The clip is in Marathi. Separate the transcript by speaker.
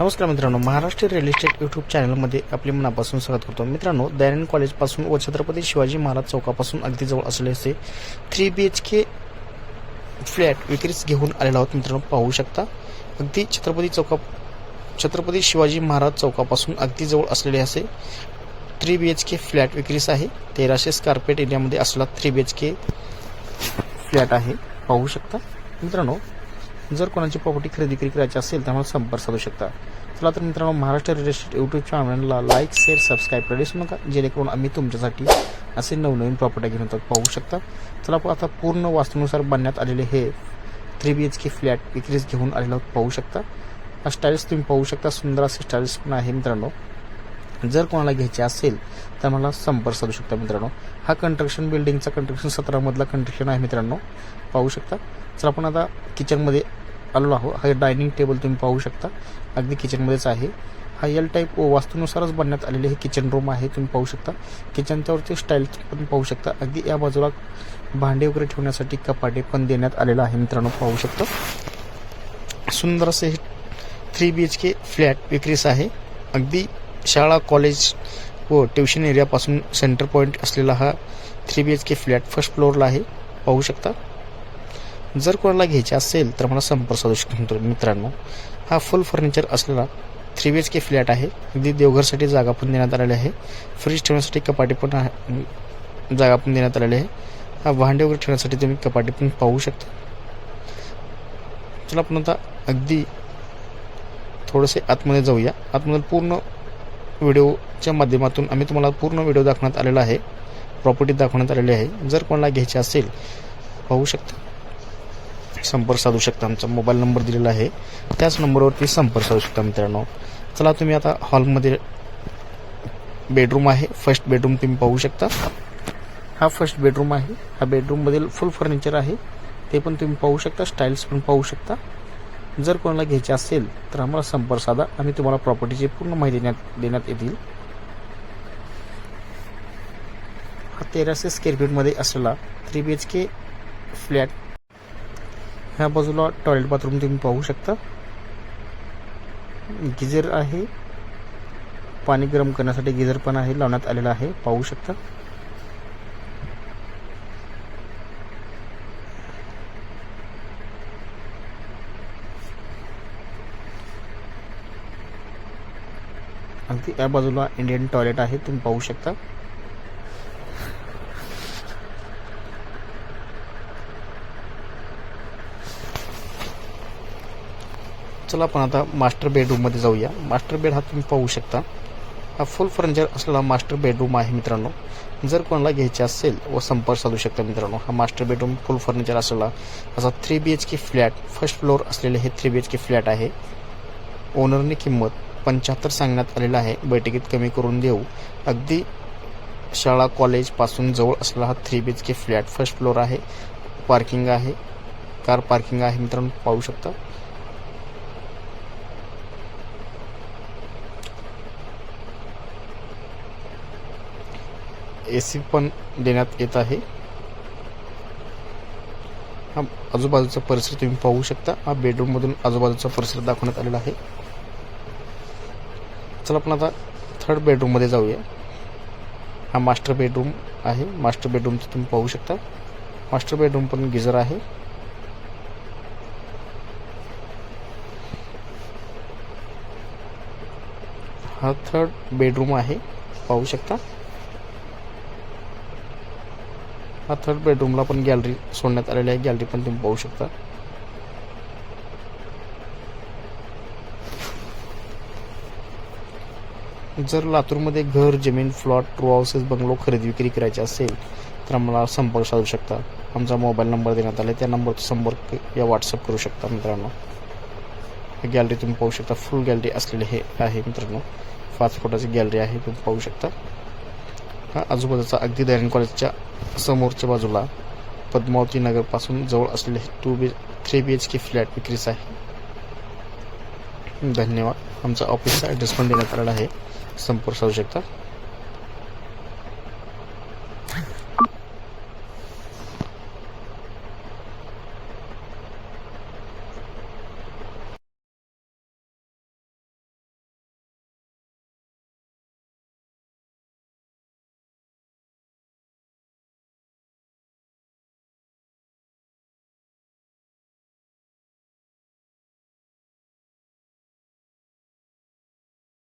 Speaker 1: नमस्कार मित्रांनो महाराष्ट्र रिअल इस्टेट यूट्यूब चॅनलमध्ये आपले मनापासून स्वागत करतो. मित्रांनो दयानंद कॉलेजपासून व छत्रपती शिवाजी महाराज चौकापासून अगदी जवळ असलेले असे three B H K flat विक्रीस घेऊन आलेला आहोत. मित्रांनो पाहू शकता अगदी छत्रपती चौका छत्रपती शिवाजी महाराज चौकापासून अगदी जवळ असलेले असे three B H K flat विक्रीस आहे. तेराशे स्कारपेट एरियामध्ये असलेला three B H K flat आहे. पाहू शकता. मित्रांनो जर कोणाची प्रॉपर्टी खरेदी विक्री करायची असेल तर आम्हाला संपर्क साधू शकता. चला तर मित्रांनो महाराष्ट्र रिअल इस्टेट यूट्यूब चॅनलला लाईक शेअर सबस्क्राईब करायला नका. जेणेकरून आम्ही तुमच्यासाठी असे नवनवीन प्रॉपर्टी घेऊन येतात पाहू शकता. चला आता पूर्ण वास्तूनुसार बांधण्यात आलेले हे three B H K flat विक्रीस घेऊन आलेलो पाहू शकता. स्टाईल्स तुम्ही पाहू शकता. सुंदर असे स्टाईल्स पण आहे मित्रांनो. जर कोणाला घ्यायचे असेल तर मला संपर्क साधू शकता मित्रांनो. हा कंस्ट्रक्शन बिल्डिंगचा कंस्ट्रक्शन सतरामधला कंट्रक्शन कंस्ट्रक्शन आहे मित्रांनो. पाहू शकता. तर आपण आता किचनमध्ये आलेलो आहोत. हा डायनिंग टेबल तुम्ही पाहू शकता. अगदी किचनमध्येच आहे. हा एल टाईप वास्तूनुसारच बनण्यात आलेले हे किचन रूम आहे तुम्ही पाहू शकता. किचनच्यावरती स्टाईल पण पाहू शकता. अगदी या बाजूला भांडे वगैरे ठेवण्यासाठी कपाटे पण देण्यात आलेलं आहे मित्रांनो. पाहू शकता. सुंदर असे हे three B H K flat विक्रीस आहे. अगदी शाळा कॉलेज व ट्युशन एरियापासून सेंटर पॉईंट असलेला हा three B H K flat first फ्लोअरला आहे. पाहू शकता? जर कोणाला घ्यायचे असेल तर मला संपर्क साधू शकतो मित्रांनो. हा फुल फर्निचर असलेला three B H K flat आहे. अगदी देवघरसाठी जागा पण देण्यात आलेली आहे. फ्रीज ठेवण्यासाठी कपाटी पण आहे. जागा पण देण्यात आलेली आहे. हा भांडे वगैरे ठेवण्यासाठी तुम्ही कपाटे पण पाहू शकता. चला आपण आता अगदी थोडेसे आतमध्ये जाऊया. आतमध्ये पूर्ण व्हिडिओच्या माध्यमातून आम्ही तुम्हाला पूर्ण व्हिडिओ दाखवण्यात आलेला आहे. प्रॉपर्टी दाखवण्यात आलेली आहे. जर कोणाला घ्यायची असेल पाहू शकता. संपर्क साधू शकता आमचा. मोबाईल नंबर दिलेला आहे. त्याच नंबरवरती संपर्क साधू शकता मित्रांनो. चला तुम्ही आता हॉलमध्ये बेडरूम आहे. फर्स्ट बेडरूम तुम्ही पाहू शकता. हा फर्स्ट बेडरूम आहे. हा बेडरूममधील फुल फर्निचर आहे. ते पण तुम्ही पाहू शकता. स्टाईल्स पण पाहू शकता. जर कोणाला घ्यायचे असेल तर आम्हाला संपर्क साधा. आम्ही तुम्हाला प्रॉपर्टीची पूर्ण माहिती देण्यात देण्यात येतील. हा तेराशे स्क्वेअर फीटमध्ये असलेला three B H K flat ह्या बाजूला टॉयलेट बाथरूम तुम्ही पाहू शकता. गिझर आहे. पाणी गरम करण्यासाठी गिझर पण आहे लावण्यात आलेला आहे. पाहू शकता. अगदी या बाजूला इंडियन टॉयलेट आहे तुम्ही पाहू शकता. चला आपण आता मास्टर बेडरूममध्ये जाऊया. मास्टर बेड हा तुम्ही पाहू शकता. हा फुल फर्निचर असलेला मास्टर बेडरूम आहे मित्रांनो. जर कोणाला घ्यायचे असेल व संपर्क साधू शकता मित्रांनो हा मास्टर बेडरूम फुल फर्निचर असलेला असा three B H K flat first floor असलेले हे three B H K flat आहे. ओनरने किंमत पंच्याहत्तर सांगण्यात आलेला आहे. बैठकीत कमी करून देऊ. अगदी शाळा कॉलेजपासून जवळ असलेला हा three B H K flat first floor आहे. पार्किंग आहे. कार पार्किंग आहे. मित्रांनो पाहू शकता. ए सी पण देण्यात येत आहे. हा आजूबाजूचा परिसर तुम्ही पाहू शकता. हा बेडरूममधून आजूबाजूचा परिसर दाखवण्यात आलेला आहे. चला आपण आता थर्ड बेडरूममध्ये जाऊया. हा मास्टर बेडरूम आहे. मास्टर बेडरूम तुम्ही पाहू शकता. मास्टर बेडरूम पण गिझर आहे. हा थर्ड बेडरूम आहे. पाहू शकता. हा थर्ड बेडरूमला पण गॅलरी सोडण्यात आलेली आहे. गॅलरी पण तुम्ही पाहू शकता. जर लातूरमध्ये घर जमीन प्लॉट ट्रू हाऊसेस बंगलो खरेदी विक्री करायची असेल तर आम्हाला संपर्क साधू शकता. आमचा मोबाईल नंबर देण्यात आला त्या नंबरचा संपर्क या व्हॉट्सअप करू शकता मित्रांनो. गॅलरी तुम्ही पाहू शकता. फुल गॅलरी असलेली हे आहे मित्रांनो. पाच फुटाची गॅलरी आहे. तुम्ही पाहू शकता. हा आजूबाजूचा अगदी दयानंद कॉलेजच्या समोरच्या बाजूला पद्मावती नगरपासून जवळ असलेले two B three B H K flat विक्रीस आहे. धन्यवाद. आमचा ऑफिसचा ॲड्रेस पण देण्यात आलेला आहे. संपर्क साधू शकता